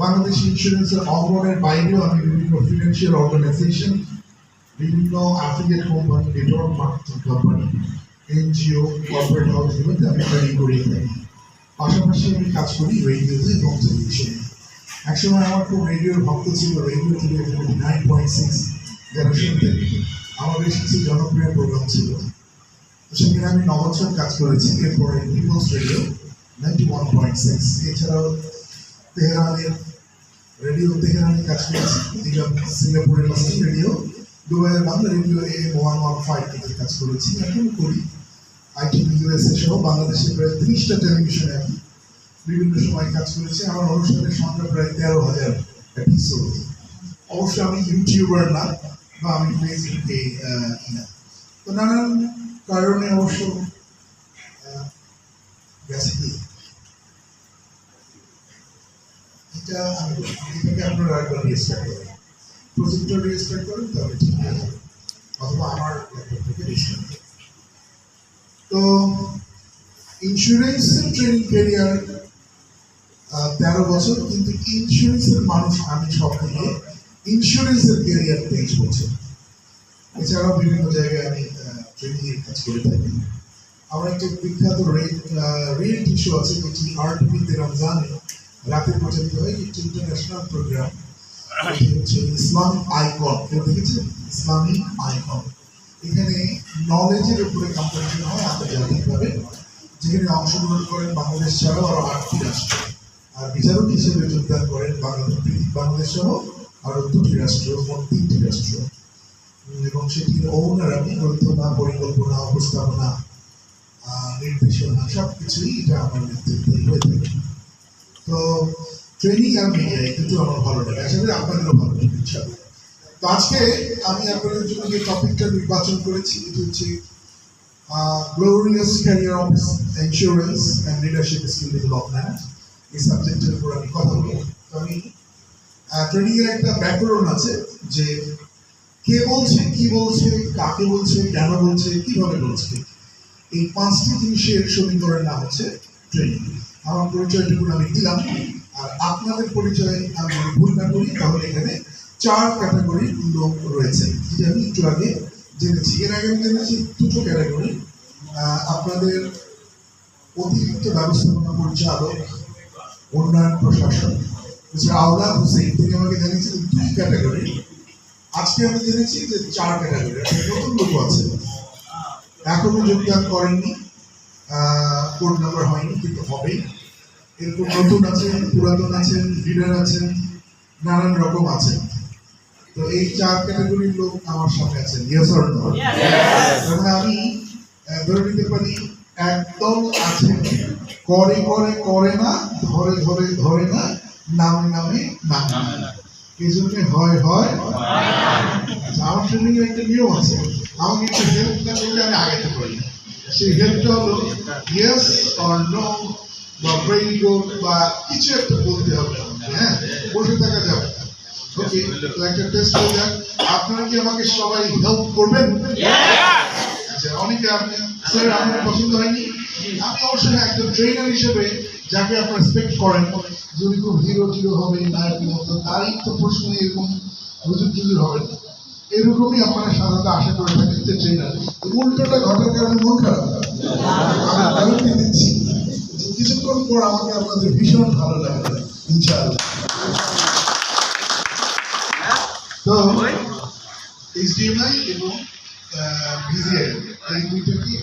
বাংলাদেশ ইন্স্যুরেন্সের অঙ্গনের বাইরেও আমি বিভিন্ন ফিনান্সিয়াল অর্গানাইজেশন বিভিন্ন affiliate company network marketing company NGO corporate হাউসগুলোতে আমি ট্রেনিং করিয়ে থাকি পাশাপাশি আমি কাজ করি রেডিওতে এবং টেলিভিশনে একসময় আমার খুব রেডিওর ভক্ত ছিল, রেডিও ছিল নাইন পয়েন্ট সিক্স যারা শুনতেন আমার বেশ কিছু জনপ্রিয় প্রোগ্রাম ছিল। সেখানে আমি নবছর কাজ করেছি, এরপরে People's radio ninety one point six এছাড়াও তেহরানের রেডিও তেহরানে কাজ করেছি সিঙ্গাপুরের মাস্টার রেডিও। দুবাইয়ের বাংলা রেডিও এ ওয়ান ওয়ান ফাইভ থেকে কাজ করেছি। এখন করি আইটি ইউএসএ সহ বাংলাদেশে প্রায় তিরিশটা টেলিভিশনে আমি বিভিন্ন সময় কাজ করেছি। আমার অনুষ্ঠানের সংখ্যা প্রায় তেরো হাজার এপিসোড অবশ্য আমি ইউটিউবার না, বা আমি ফেসবুকে তো নানান কারণে অবশ্য আহ, গেছে কি এটা আমি বলি, এটাকে আপনারা একবার রেজিস্টার করেন প্রজেক্টর রেজিস্টার করেন তাহলে ঠিক হয়ে যাবে অথবা আমার ল্যাপটপ থেকে রেজিস্টার করেন তো ইন্স্যুরেন্সের ট্রেনিং ক্যারিয়ার তেরো বছর কিন্তু ইন্স্যুরেন্সের মানুষ আমি সব থেকে ইন্স্যুরেন্সের ক্যারিয়ার তেইশ বছর এছাড়াও বিভিন্ন জায়গায় আমি ট্রেনিং এর কাজ করে থাকি আমার একটা বিখ্যাত রিয়েলিটি শো আছে যেটি আর টিভিতে রমজানে রাতে প্রচারিত হয় একটি ইন্টারন্যাশনাল প্রোগ্রাম ইসলামিক আইকন। দেখেছেন ইসলামিক আইকন। এখানে নলেজের উপরে কম্পিটিশন হয় আন্তর্জাতিকভাবে যেখানে অংশগ্রহণ করেন বাংলাদেশ ছাড়াও আরও আটটি রাষ্ট্র। আর বিচারক হিসেবে যোগদান করেন বাংলাদেশ বাংলাদেশ সহ আরও দুটি রাষ্ট্র তিনটি রাষ্ট্র। এবং সেটির আমি গ্রন্থনা পরিকল্পনা, উপস্থাপনা নির্দেশনা সব কিছুই এটা আমার নেতৃত্বে হয়ে থাকে। তো ট্রেনিং মিডিয়ায় কিন্তু আমার ভালো লাগে। আসলে আপনাদেরও ভালো লাগে, ইনশাআল্লাহ। তো আজকে আমি আপনাদের জন্য যে টপিকটা নির্বাচন করেছি, এটি হচ্ছে glorious career of insurance and leadership skill development এই সাবজেক্টের উপর আমি কথা বলব। তো আমি ট্রেনিং এর একটা ব্যাকরণ আছে যে, কে বলছে, কি বলছে, কাকে বলছে, কেন বলছে, কীভাবে বলছে। এই পাঁচটি জিনিসের সমীকরণের নাম হচ্ছে ট্রেনিং আমার পরিচয়টুকু আমি দিলাম। আর আপনাদের পরিচয় আমি ভুল না করি, তাহলে এখানে চার ক্যাটাগরির লোক রয়েছে। যেটা আমি একটু আগে জেনেছি। এর আগে আমি জেনেছি দুটো ক্যাটাগরি আপনাদের অতিরিক্ত ব্যবস্থাপনা পরিচালক, উন্নয়ন প্রশাসন আওলাদ হোসেন, তিনি আমাকে জানিয়েছেন দুই ক্যাটাগরি আজকে আমি জেনেছি যে চার ক্যাটাগরি নতুন লোক আছে এখনও যোগদান করেননি। কোড নাম্বার হয়নি, কিন্তু হবেই। এরকম নতুন আছেন পুরাতন আছেন লিডার আছেন নানান রকম আছেন। তো এই চার ক্যাটাগরির লোক আমার সামনে আছেন ইয়েস অর নো তারপরে আমি ধরে নিতে পারি একদম আছে করে করে করে না ধরে ধরে ধরে না নামে নামে নামে। না এই জন্য হয় হয় আচ্ছা, আমার ট্রেনিং এর একটা নিয়ম আছে। আমাকে একটু হেল্প না করলে আমি আগাতে পারি। সেই হেল্পটা হলো ইয়েস অর নো বা গুড বা কিছু একটা বলতে হবে হ্যাঁ? বসে থাকা যাবে না। ওকে একটা টেস্ট হয়ে যাক আপনারা কি আমাকে সবাই হেল্প করবেন? আচ্ছা অনেকে আপনি স্যার আমার পছন্দ হয়নি। আমি অবশ্যই একজন ট্রেনার হিসেবে যাকে আপনারা রেসপেক্ট করেন, যদি খুব হিরো টিরো হবে নায়কের মতো তারই তো প্রশ্ন এরকম হুজুর টুজুর হবেন এরকমই আপনারা সাধারণত আশা করে থাকেন যে ট্রেনার উল্টোটা ঘটার কারণে মন খারাপ। আমি দিচ্ছি। কিছুক্ষণ পর আমাকে আপনাদের ভীষণ ভালো লাগবে ইনশাআল্লাহ। তো এইচডিএমআই এবং ভিজিআই এই দুইটা কি?